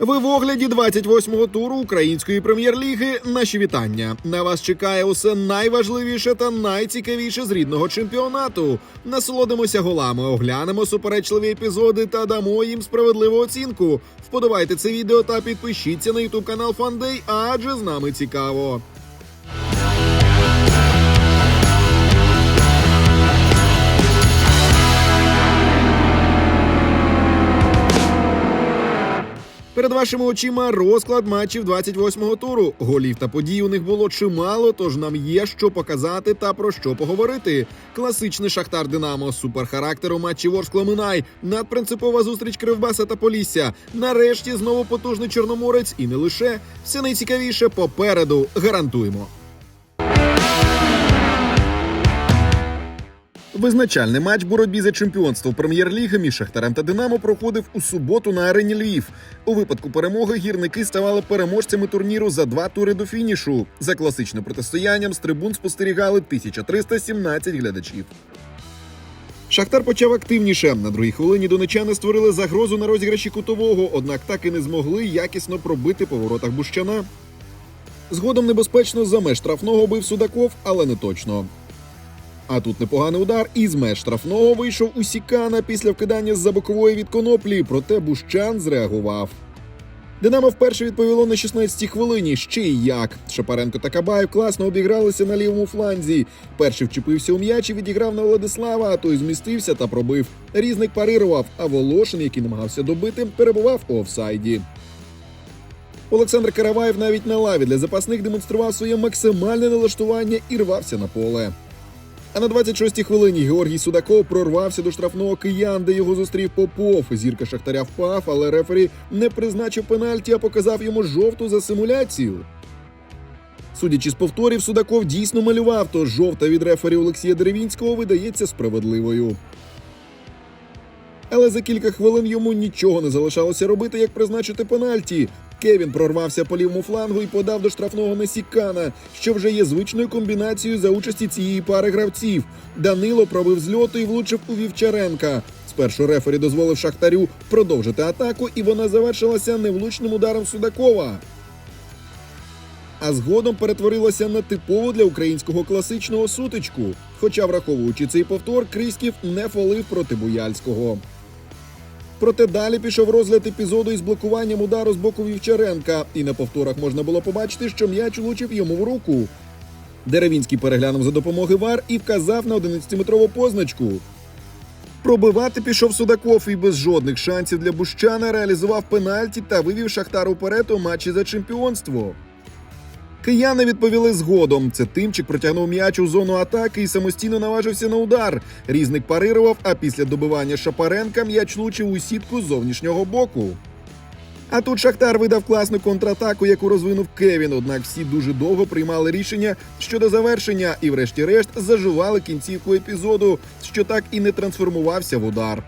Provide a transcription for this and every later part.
Ви в огляді 28-го туру української прем'єр-ліги. Наші вітання. На вас чекає усе найважливіше та найцікавіше з рідного чемпіонату. Насолодимося голами, оглянемо суперечливі епізоди та дамо їм справедливу оцінку. Вподобайте це відео та підпишіться на ютуб канал Фандей, адже з нами цікаво. Перед вашими очима розклад матчів 28-го туру. Голів та подій у них було чимало, тож нам є що показати та про що поговорити. Класичний Шахтар Динамо, суперхарактер у матчі Ворскла Минай, надпринципова зустріч Кривбаса та Полісся. Нарешті знову потужний Чорноморець і не лише все найцікавіше попереду. Гарантуємо. Визначальний матч боротьбі за чемпіонство прем'єр-ліги між Шахтарем та Динамо проходив у суботу на арені Львів. У випадку перемоги гірники ставали переможцями турніру за два тури до фінішу. За класичним протистоянням з трибун спостерігали 1317 глядачів. Шахтар почав активніше. На другій хвилині донечани створили загрозу на розіграші кутового, однак так і не змогли якісно пробити по воротах Бущана. Згодом небезпечно за меж штрафного бив Судаков, але не точно. А тут непоганий удар із меж штрафного вийшов у Сікана після вкидання з-за бокової від коноплі, проте Бущан зреагував. Динамо вперше відповіло на 16-й хвилині. Ще й як. Шапаренко та Кабаєв класно обігралися на лівому фланзі. Перший вчепився у м'яч і відіграв на Владислава, а той змістився та пробив. Різник парирував, а Волошин, який намагався добити, перебував у офсайді. Олександр Караваєв навіть на лаві для запасних демонстрував своє максимальне налаштування і рвався на поле. А на 26-й хвилині Георгій Судаков прорвався до штрафного киян, де його зустрів Попов. Зірка Шахтаря впав, але рефері не призначив пенальті, а показав йому жовту за симуляцію. Судячи з повторів, Судаков дійсно малював, тож жовта від рефері Олексія Деревінського видається справедливою. Але за кілька хвилин йому нічого не залишалося робити, як призначити пенальті. Кевін прорвався по лівому флангу і подав до штрафного Несікана, що вже є звичною комбінацією за участі цієї пари гравців. Данило пробив зльоту і влучив у Вівчаренка. Спершу рефері дозволив Шахтарю продовжити атаку, і вона завершилася невлучним ударом Судакова. А згодом перетворилася на типову для українського класичного сутичку. Хоча, враховуючи цей повтор, Крісків не фолив проти Буяльського. Проте далі пішов розгляд епізоду із блокуванням удару з боку Вівчаренка, і на повторах можна було побачити, що м'яч влучив йому в руку. Деревінський переглянув за допомоги ВАР і вказав на 11-метрову позначку. Пробивати пішов Судаков і без жодних шансів для Бущана реалізував пенальті та вивів Шахтар уперед у матчі за чемпіонство. Кияни відповіли згодом. Це тимчик протягнув м'яч у зону атаки і самостійно наважився на удар. Різник парирував, а після добивання Шапаренка м'яч влучив у сітку з зовнішнього боку. А тут Шахтар видав класну контратаку, яку розвинув Кевін. Однак всі дуже довго приймали рішення щодо завершення і, врешті-решт, заживали кінцівку епізоду, що так і не трансформувався в удар.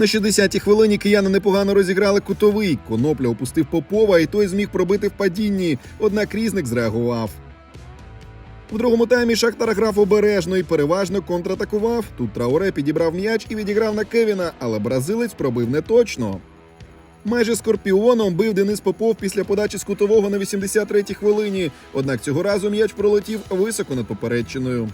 На 60-й хвилині кияни непогано розіграли кутовий. Конопля опустив Попова, і той зміг пробити в падінні. Однак різник зреагував. В другому таймі Шахтар грав обережно і переважно контратакував. Тут Трауре підібрав м'яч і відіграв на Кевіна, але бразилець пробив неточно. Майже скорпіоном бив Денис Попов після подачі з кутового на 83-й хвилині. Однак цього разу м'яч пролетів високо над попередчиною.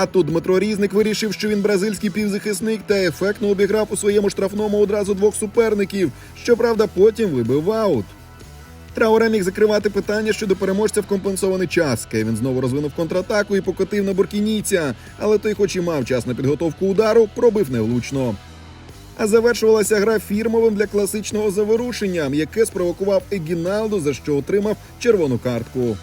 А тут Дмитро Різник вирішив, що він бразильський півзахисник та ефектно обіграв у своєму штрафному одразу двох суперників. Щоправда, потім вибив аут. Трауре міг закривати питання щодо переможця в компенсований час. Кевін знову розвинув контратаку і покотив на буркінійця, але той, хоч і мав час на підготовку удару, пробив невлучно. А завершувалася гра фірмовим для класичного заворушення, яке спровокував Егіналду, за що отримав червону картку.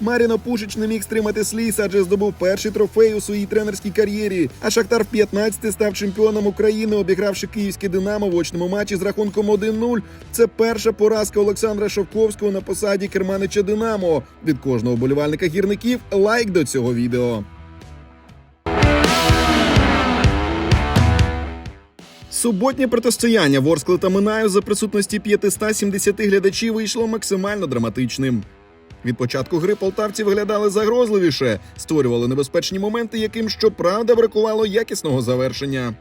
Маріно Пушич не міг стримати сліз, адже здобув перший трофей у своїй тренерській кар'єрі. А Шахтар в 15 став чемпіоном України, обігравши київське Динамо в очному матчі з рахунком 1-0. Це перша поразка Олександра Шовковського на посаді керманича Динамо. Від кожного болівальника гірників лайк до цього відео. Суботнє протистояння Ворскли та Минаю за присутності 570 глядачів вийшло максимально драматичним. Від початку гри полтавці виглядали загрозливіше, створювали небезпечні моменти, яким щоправда бракувало якісного завершення.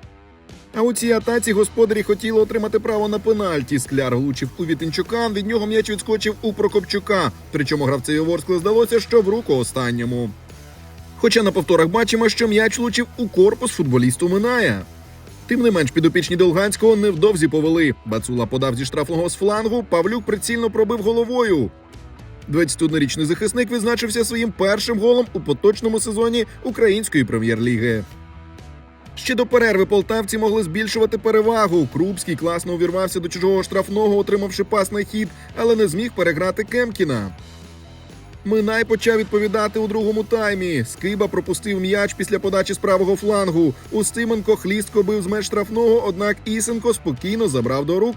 А у цій атаці господарі хотіли отримати право на пенальті. Скляр влучив у Вітинчука, від нього м'яч відскочив у Прокопчука. Причому гравцеві Ворскли здалося, що в руку останньому. Хоча на повторах бачимо, що м'яч влучив у корпус футболісту Миная. Тим не менш, підопічні Долганського невдовзі повели. Бацула подав зі штрафного з флангу, Павлюк прицільно пробив головою. 21-річний захисник відзначився своїм першим голом у поточному сезоні української прем'єр-ліги. Ще до перерви полтавці могли збільшувати перевагу. Крупський класно увірвався до чужого штрафного, отримавши пас на хід, але не зміг переграти Кемкіна. Минай почав відповідати у другому таймі. Скиба пропустив м'яч після подачі з правого флангу. Устименко хлістко бив з меж штрафного, однак Ісенко спокійно забрав до рук.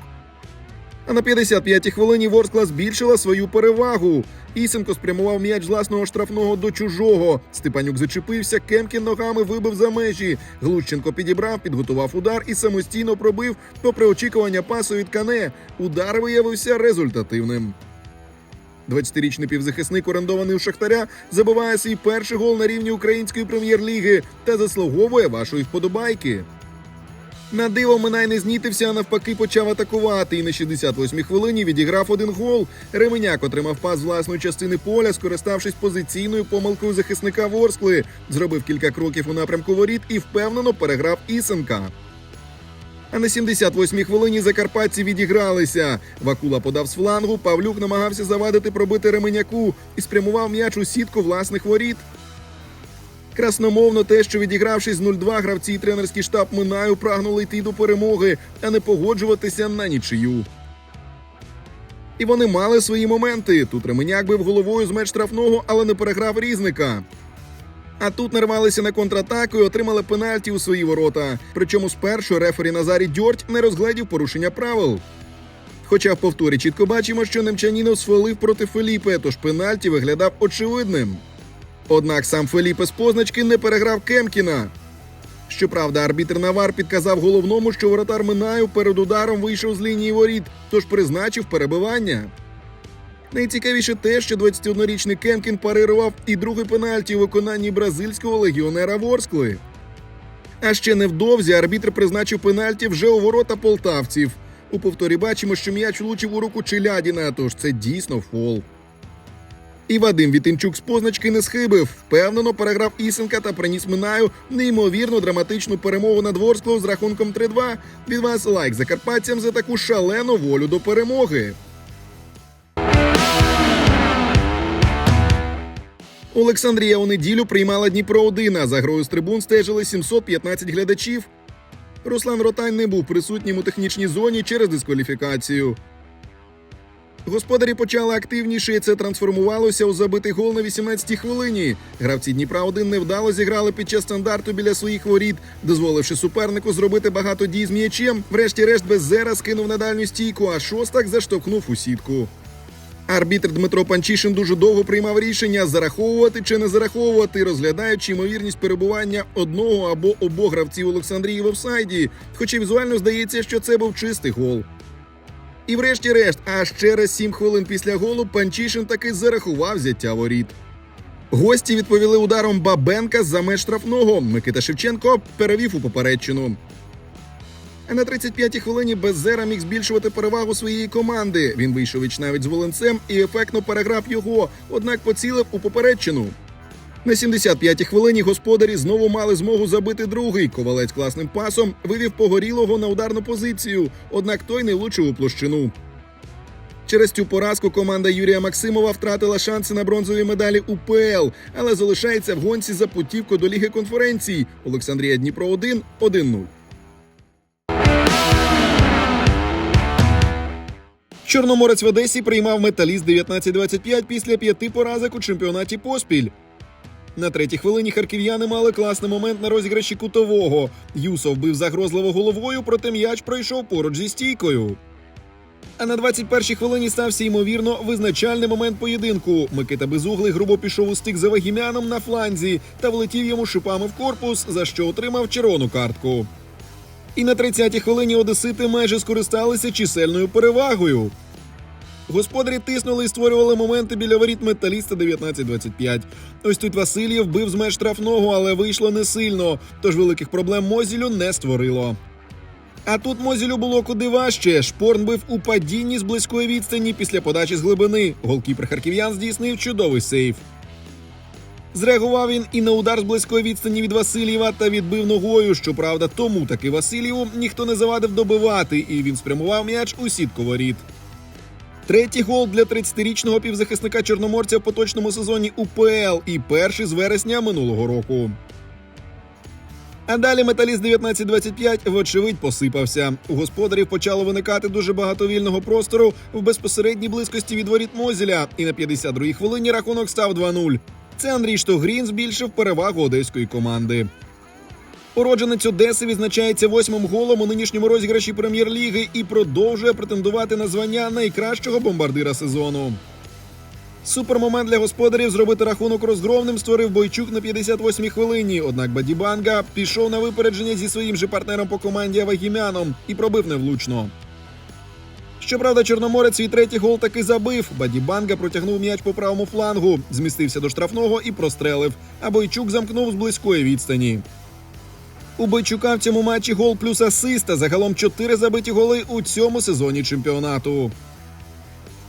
А на 55-й хвилині Ворскла збільшила свою перевагу. Ісенко спрямував м'яч власного штрафного до чужого. Степанюк зачепився, Кемкін ногами вибив за межі. Глущенко підібрав, підготував удар і самостійно пробив, попри очікування пасу від Кане. Удар виявився результативним. 20-річний півзахисник, орендований у Шахтаря, забиває свій перший гол на рівні української прем'єр-ліги та заслуговує вашої вподобайки. На диво Минай не знітився, а навпаки почав атакувати. І на 68-й хвилині відіграв один гол. Ременяк отримав пас власної частини поля, скориставшись позиційною помилкою захисника Ворскли. Зробив кілька кроків у напрямку воріт і впевнено переграв Ісенка. А на 78-й хвилині закарпатці відігралися. Вакула подав з флангу, Павлюк намагався завадити пробити Ременяку і спрямував м'яч у сітку власних воріт. Красномовно те, що відігравшись з 0-2, гравці і тренерський штаб Минаю прагнули йти до перемоги, а не погоджуватися на нічию. І вони мали свої моменти. Тут Ременяк бив головою з меж штрафного, але не переграв різника. А тут нарвалися на контратаку і отримали пенальті у свої ворота. Причому спершу рефері Назарій Дьорть не розгледів порушення правил. Хоча в повторі чітко бачимо, що Немчанінов свалив проти Феліпе, тож пенальті виглядав очевидним. Однак сам Феліпе з позначки не переграв Кемкіна. Щоправда, арбітр Навар підказав головному, що воротар Минаю перед ударом вийшов з лінії воріт, тож призначив перебивання. Найцікавіше те, що 21-річний Кемкін парирував і другий пенальті у виконанні бразильського легіонера Ворскли. А ще невдовзі арбітр призначив пенальті вже у ворота полтавців. У повторі бачимо, що м'яч влучив у руку Челядіна, тож це дійсно фол. І Вадим Вітинчук з позначки не схибив. Впевнено переграв Ісенка та приніс Минаю неймовірну драматичну перемогу над Ворсклою з рахунком 3-2. Від вас лайк закарпатцям за таку шалену волю до перемоги. Олександрія у неділю приймала Дніпро 1 а за грою з трибун стежили 715 глядачів. Руслан Ротань не був присутнім у технічній зоні через дискваліфікацію. Господарі почали активніше, і це трансформувалося у забитий гол на 18-й хвилині. Гравці Дніпра 1 невдало зіграли під час стандарту біля своїх воріт, дозволивши супернику зробити багато дій з м'ячем. Врешті-решт Беззера скинув на дальню стійку, а шостак заштовхнув у сітку. Арбітр Дмитро Панчишин дуже довго приймав рішення зараховувати чи не зараховувати, розглядаючи ймовірність перебування одного або обох гравців Олександрії в офсайді. Хоча візуально здається, що це був чистий гол. І врешті-решт, аж через 7 хвилин після голу Панчишин таки зарахував взяття воріт. Гості відповіли ударом Бабенка за меж штрафного. Микита Шевченко перевів у попередчину. А на 35-й хвилині Беззера міг збільшувати перевагу своєї команди. Він вийшов віч навіть з Волинцем і ефектно переграв його, однак поцілив у попередчину. На 75-й хвилині господарі знову мали змогу забити другий. Ковалець класним пасом вивів погорілого на ударну позицію, однак той не влучив у площину. Через цю поразку команда Юрія Максимова втратила шанси на бронзові медалі УПЛ, але залишається в гонці за путівку до Ліги конференцій. Олександрія Дніпро 1 1-0. Чорноморець в Одесі приймав металіст 19-25 після п'яти поразок у чемпіонаті поспіль. На третій хвилині харків'яни мали класний момент на розіграші кутового. Юсов бив загрозливо головою, проте м'яч пройшов поруч зі стійкою. А на 21-й хвилині стався ймовірно визначальний момент поєдинку. Микита Безуглий грубо пішов у стик за вагімяном на фланзі та влетів йому шипами в корпус, за що отримав червону картку. І на 30-й хвилині одесити майже скористалися чисельною перевагою. Господарі тиснули і створювали моменти біля воріт металіста 19-25. Ось тут Васильєв бив з меж штрафного, але вийшло не сильно, тож великих проблем Мозілю не створило. А тут Мозілю було куди важче. Шпорн бив у падінні з близької відстані після подачі з глибини. Голкіпер харків'ян здійснив чудовий сейф. Зреагував він і на удар з близької відстані від Васильєва та відбив ногою. Щоправда, тому таки Васильєву ніхто не завадив добивати, і він спрямував м'яч у сітку воріт. Третій гол для 30-річного півзахисника чорноморця в поточному сезоні УПЛ і перший з вересня минулого року. А далі металіст 19-25 вочевидь посипався. У господарів почало виникати дуже багато вільного простору в безпосередній близькості від воріт Мозіля, і на 52-й хвилині рахунок став 2-0. Це Андрій Штогрін збільшив перевагу одеської команди. Уродженець Одеси відзначається восьмим голом у нинішньому розіграші прем'єр-ліги і продовжує претендувати на звання найкращого бомбардира сезону. Супермомент для господарів зробити рахунок розгромним створив Бойчук на 58-й хвилині. Однак Бадібанга пішов на випередження зі своїм же партнером по команді Авагімяном і пробив невлучно. Щоправда, Чорноморець свій третій гол таки забив. Бадібанга протягнув м'яч по правому флангу, змістився до штрафного і прострелив. А Бойчук замкнув з близької відстані. У Бойчука в цьому матчі гол плюс асист, а загалом чотири забиті голи у цьому сезоні чемпіонату.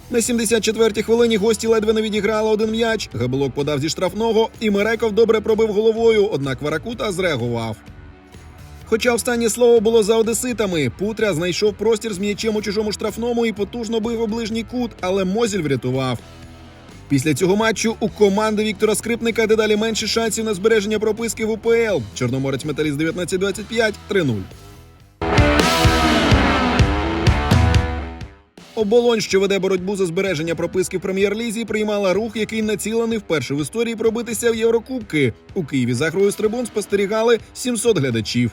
На 74-й хвилині гості ледве не відіграли один м'яч. Габелок подав зі штрафного, і Мереков добре пробив головою, однак Варакута зреагував. Хоча останнє слово було за одеситами, Путря знайшов простір з м'ячем у чужому штрафному і потужно бив у ближній кут, але Мозіль врятував. Після цього матчу у команди Віктора Скрипника дедалі менше шансів на збереження прописки в УПЛ. Чорноморець Металіст 19-25 3-0. Оболонь, що веде боротьбу за збереження прописки в прем'єр-лізі, приймала рух, який націлений вперше в історії пробитися в Єврокубки. У Києві за грою з трибун спостерігали 700 глядачів.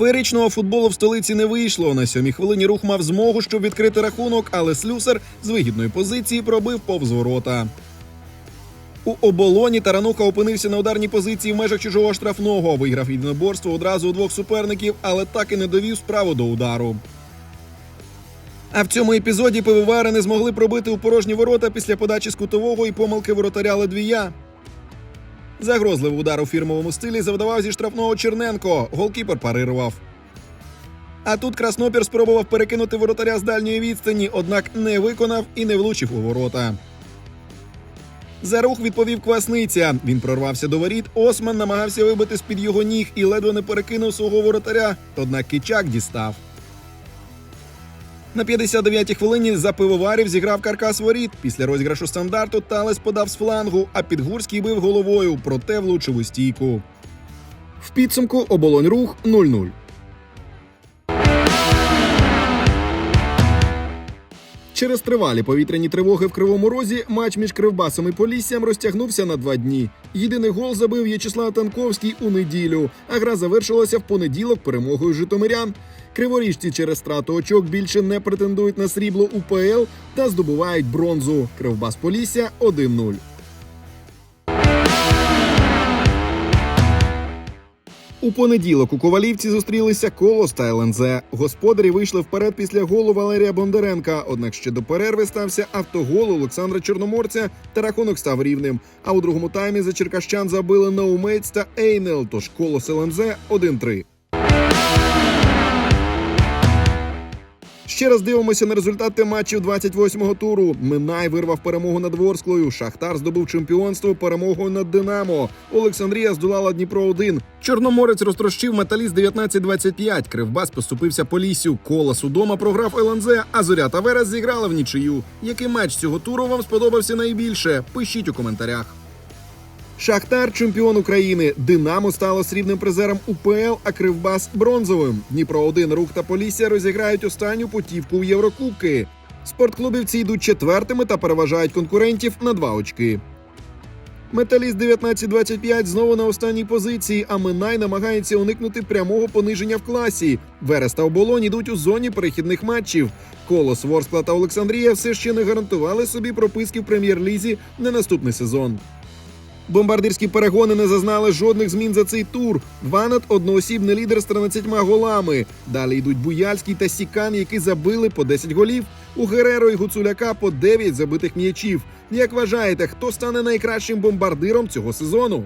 Феєричного футболу в столиці не вийшло. На сьомій хвилині рух мав змогу, щоб відкрити рахунок, але слюсар з вигідної позиції пробив повз ворота. У оболоні Тарануха опинився на ударній позиції в межах чужого штрафного. Виграв єдиноборство одразу у двох суперників, але так і не довів справу до удару. А в цьому епізоді пивовари не змогли пробити у порожні ворота після подачі з кутового і помилки воротаря Ледвія. Загрозливий удар у фірмовому стилі завдавав зі штрафного Черненко. Голкіпер парирував. А тут Краснопір спробував перекинути воротаря з дальньої відстані, однак не виконав і не влучив у ворота. За рух відповів Квасниця. Він прорвався до воріт. Осман намагався вибити з-під його ніг і ледве не перекинув свого воротаря. Однак Кичак дістав. На 59-й хвилині за пивоварів зіграв каркас воріт. Після розіграшу стандарту Талес подав з флангу, а Підгурський бив головою, проте влучив у стійку. В підсумку оболонь рух 0-0. Через тривалі повітряні тривоги в Кривому Розі матч між Кривбасом і Поліссям розтягнувся на два дні. Єдиний гол забив В'ячеслав Танковський у неділю, а гра завершилася в понеділок перемогою Житомирян. Криворіжці через страту очок більше не претендують на срібло УПЛ та здобувають бронзу. Кривбас Полісся 1-0. У понеділок у Ковалівці зустрілися Колос та ЛНЗ. Господарі вийшли вперед після голу Валерія Бондаренка. Однак ще до перерви стався автогол Олександра Чорноморця та рахунок став рівним. А у другому таймі за черкащан забили Наумець та Ейнел. Тож Колос ЛНЗ 1-3. Ще раз дивимося на результати матчів 28-го туру. Минай вирвав перемогу над Ворсклою. Шахтар здобув чемпіонство перемогою над Динамо. Олександрія здолала Дніпро 1 Чорноморець розтрощив металіст 19-25. Кривбас поступився по лісю. Колос удома програв ЛНЗ, а Зоря та Верес зіграли в нічию. Який матч цього туру вам сподобався найбільше? Пишіть у коментарях. Шахтар чемпіон України. Динамо стало срібним призером УПЛ, а Кривбас бронзовим. Дніпро 1 рух та Полісся розіграють останню путівку в Єврокубки. Спортклубівці йдуть четвертими та переважають конкурентів на два очки. Металіст 19-25 знову на останній позиції, а Минай намагається уникнути прямого пониження в класі. Верес та оболонь йдуть у зоні перехідних матчів. Колос, Ворскла та Олександрія все ще не гарантували собі прописки в прем'єр-лізі на наступний сезон. Бомбардирські перегони не зазнали жодних змін за цей тур. Ванат одноосібний лідер з 13 голами. Далі йдуть Буяльський та Сікан, які забили по 10 голів. У Гереро і Гуцуляка по 9 забитих м'ячів. Як вважаєте, хто стане найкращим бомбардиром цього сезону?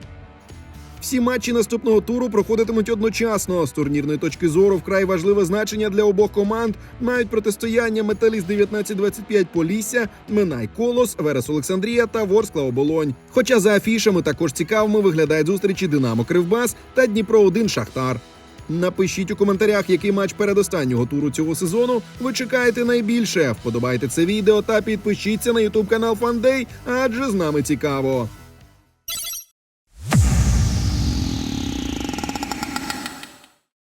Всі матчі наступного туру проходитимуть одночасно. З турнірної точки зору вкрай важливе значення для обох команд мають протистояння Металіст 1925 Полісся, Минай Колос, Верес Олександрія та Ворскла Оболонь. Хоча за афішами також цікавими виглядають зустрічі Динамо Кривбас та Дніпро 1 Шахтар. Напишіть у коментарях, який матч передостаннього туру цього сезону ви чекаєте найбільше. Вподобайте це відео та підпишіться на ютуб канал Фандей, адже з нами цікаво.